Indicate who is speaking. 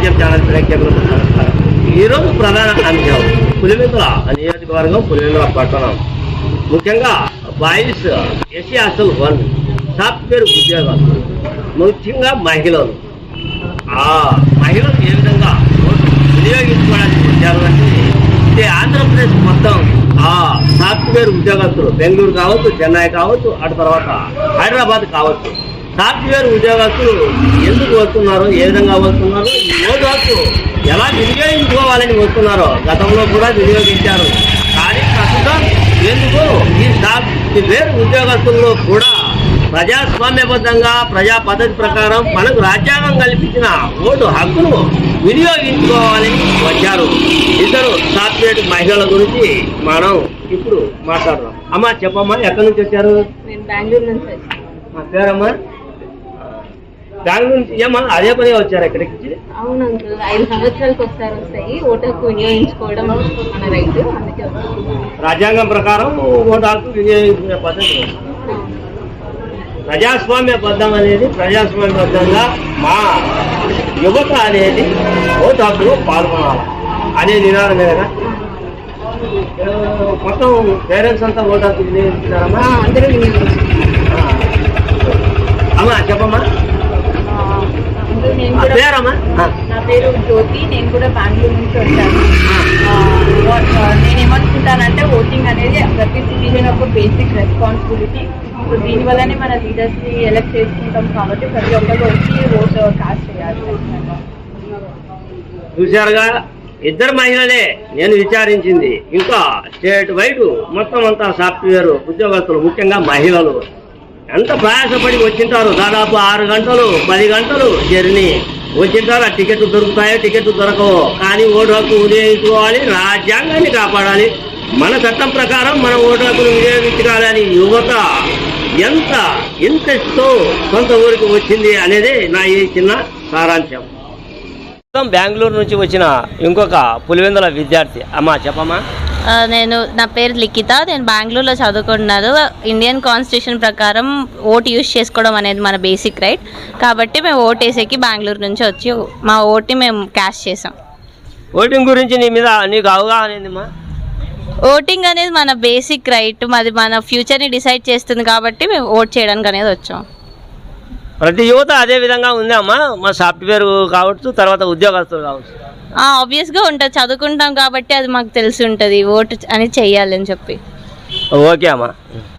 Speaker 1: రాజ్యం ఛానల్ ప్రేక్షకులకు నమస్కారం. ఈరోజు ప్రధాన అంశం పులివెందుల నియోజకవర్గం పులివెందుల పట్టణం. ముఖ్యంగా boys SC hostel one software ఉద్యోగాలు ముఖ్యంగా మహిళలు. ఆ మహిళలు ఏ విధంగా వినియోగించుకోవడానికి వచ్చారు అంటే ఆంధ్రప్రదేశ్ మొత్తం ఆ సాఫ్ట్వేర్ ఉద్యోగస్తులు బెంగళూరు కావచ్చు చెన్నై కావచ్చు అటు తర్వాత హైదరాబాద్ కావచ్చు. సాఫ్ట్వేర్ ఉద్యోగస్తులు ఎందుకు వస్తున్నారు? ఏ విధంగా వస్తున్నారు? ఈ ఎలా వినియోగించుకోవాలని వస్తున్నారో గతంలో కూడా వినియోగించారు. కానీ ప్రస్తుతం ఎందుకు ఈ సాఫ్ట్వేర్ ఉద్యోగస్తుల్లో కూడా ప్రజాస్వామ్యబద్ధంగా ప్రజా పద్ధతి ప్రకారం మనకు రాజ్యాంగం కల్పించిన ఓటు హక్కును వినియోగించుకోవాలని వచ్చారు. ఇద్దరు సాఫ్ట్వేర్ మహిళల గురించి మనం ఇప్పుడు మాట్లాడదాం. అమ్మా చెప్పమ్మా ఎక్కడి నుంచి వచ్చారు?
Speaker 2: నేను బెంగళూరు నుంచి వచ్చాను.
Speaker 1: మా పేరమ్మా? బెంగళూరు నుంచి ఏమ్మా అదే పనిగా వచ్చారు ఇక్కడికి?
Speaker 2: అవును అంకుల్ ఐదు సంవత్సరాలకు ఒకసారి వస్తాయి. ఓటు వినియోగించుకోవడం మన రైట్. అందుకే వచ్చాను.
Speaker 1: రాజ్యాంగం ప్రకారం ఓటు హక్కు వినియోగించుకునే పద్ధతి ఉంది. ప్రజాస్వామ్యబద్ధం అనేది ప్రజాస్వామ్యబద్ధంగా మా యువత అనేది ఓటు హక్కులో పాల్గొనాలి అనే నినాదమే కదా? మొత్తం పేరెంట్స్ అంతా ఓటు హక్కు వినియోగించుకున్నారమ్మా?
Speaker 2: ఆ, అందరూ.
Speaker 1: అమ్మా చెప్పమ్మా
Speaker 2: ఆ, అంకుల్ నేను
Speaker 1: ఆ,
Speaker 2: కూడా
Speaker 1: పేరమ్మా.
Speaker 2: నా పేరు జ్యోతి నేను కూడా బెంగళూరు నుంచి వచ్చాను. ఆ, what- ఆ, నేను ఏమనుకుంటానంటే ఓటింగ్ అనేది ప్రతి సిటిజన్ ఒక బేసిక్ రెస్పాన్సిబిలిటీ సో దీనివల్లనే మన లీడర్స్ని ఎలక్ట్ చేసుకుంటాం కాబట్టి ప్రతి ఒక్కరు వచ్చి ఓటు కాస్ట్ చేయాలి.
Speaker 1: చూశారుగా ఇద్దరు మహిళలే నేను విచారించింది. ఇంకా స్టేట్ వైడ్ మొత్తం అంతా సాఫ్ట్వేర్ ఉద్యోగస్తులు ముఖ్యంగా మహిళలు. ఎంత ప్రయాసపడి వచ్చింటారు? దాదాపు ఆరు గంటలు పది గంటలు జర్నీ. వచ్చింటారు? ఆ టికెట్ దొరుకుతాయో టికెట్ దొరకవో. కానీ ఓటు హక్కు వినియోగించుకోవాలి రాజ్యాంగాన్ని కాపాడాలి. మన చట్టం ప్రకారం మన ఓటు హక్కును వినియోగించుకోవాలని యువత ఎంత ఇంట్రెస్ట్తో సొంత ఊరికి వచ్చింది అనేది నా ఈ చిన్న సారాంశం. మొత్తం బెంగళూరు నుంచి వచ్చిన ఇంకొక పులివెందుల విద్యార్థి. అమ్మా చెప్పమ్మా.
Speaker 3: నేను నా పేరు లిఖిత నేను బెంగళూరులో చదువుకున్నాను ఇండియన్ కాన్స్టిట్యూషన్ ప్రకారం ఓట్ యూస్ చేసుకోవడం అనేది మన బేసిక్ రైట్ కాబట్టి మేము ఓట్ వేసేకి బెంగళూరు నుంచి వచ్చి మా ఓట్ని మేము క్యాష్ చేసాం.
Speaker 1: ఓటింగ్ గురించి నీ మీద నీకు అవగాహన ఏందమ్మా?
Speaker 3: ఓటింగ్ అనేది మన బేసిక్ రైట్ మాది మన ఫ్యూచర్ని డిసైడ్ చేస్తుంది కాబట్టి మేము ఓట్ చేయడానికి అనేది వచ్చాం.
Speaker 1: ప్రతి యువత అదే విధంగా ఉంది అమ్మా మా సాఫ్ట్వేర్ కావచ్చు తర్వాత ఉద్యోగస్తులు కావచ్చు.
Speaker 3: ఆబ్వియస్గా ఉంటుంది. చదువుకుంటాం కాబట్టి అది మాకు తెలిసి ఉంటుంది. ఓట్ అని చెయ్యాలని చెప్పి.
Speaker 1: ఓకే అమ్మా.